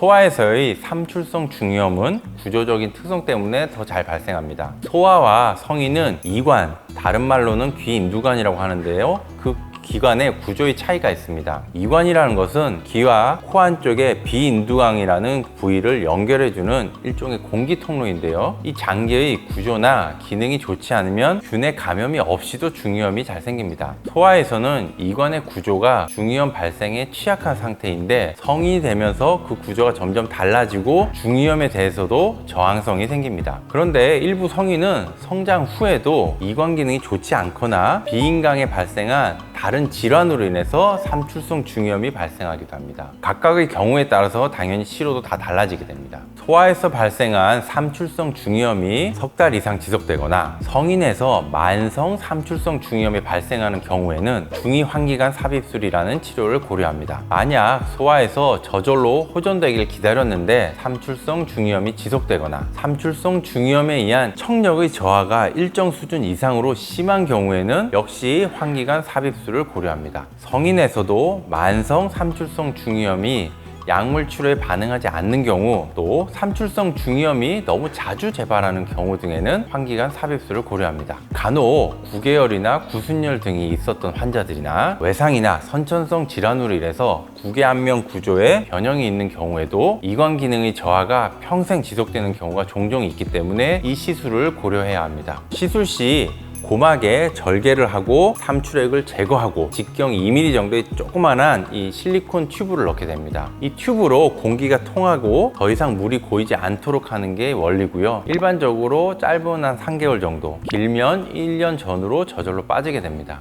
소아에서의 삼출성 중이염은 구조적인 특성 때문에 더 잘 발생합니다. 소아와 성인은 이관, 다른 말로는 귀인두관이라고 하는데요. 그 기관의 구조의 차이가 있습니다. 이관이라는 것은 귀와 코 안쪽에 비인두강이라는 부위를 연결해주는 일종의 공기 통로인데요. 이 장기의 구조나 기능이 좋지 않으면 균의 감염이 없이도 중이염이 잘 생깁니다. 소아에서는 이관의 구조가 중이염 발생에 취약한 상태인데 성인이 되면서 그 구조가 점점 달라지고 중이염에 대해서도 저항성이 생깁니다. 그런데 일부 성인은 성장 후에도 이관 기능이 좋지 않거나 비인강에 발생한 다른 질환으로 인해서 삼출성 중이염이 발생하기도 합니다. 각각의 경우에 따라서 당연히 치료도 다 달라지게 됩니다. 소아에서 발생한 삼출성 중이염이 석 달 이상 지속되거나 성인에서 만성 삼출성 중이염이 발생하는 경우에는 중위 환기관 삽입술이라는 치료를 고려합니다. 만약 소아에서 저절로 호전되기를 기다렸는데 삼출성 중이염이 지속되거나 삼출성 중이염에 의한 청력의 저하가 일정 수준 이상으로 심한 경우에는 역시 환기관 삽입술 을 고려합니다. 성인에서도 만성 삼출성 중이염이 약물 치료에 반응하지 않는 경우 또 삼출성 중이염이 너무 자주 재발하는 경우 등에는 환기관 삽입술을 고려합니다. 간혹 구개열이나 구순열 등이 있었던 환자들이나 외상이나 선천성 질환으로 인해서 구개안면 구조에 변형이 있는 경우에도 이관 기능의 저하가 평생 지속되는 경우가 종종 있기 때문에 이 시술을 고려해야 합니다. 시술 시 고막에 절개를 하고 삼출액을 제거하고 직경 2mm 정도의 조그만한 이 실리콘 튜브를 넣게 됩니다. 이 튜브로 공기가 통하고 더 이상 물이 고이지 않도록 하는 게 원리고요. 일반적으로 짧은 한 3개월 정도, 길면 1년 전으로 저절로 빠지게 됩니다.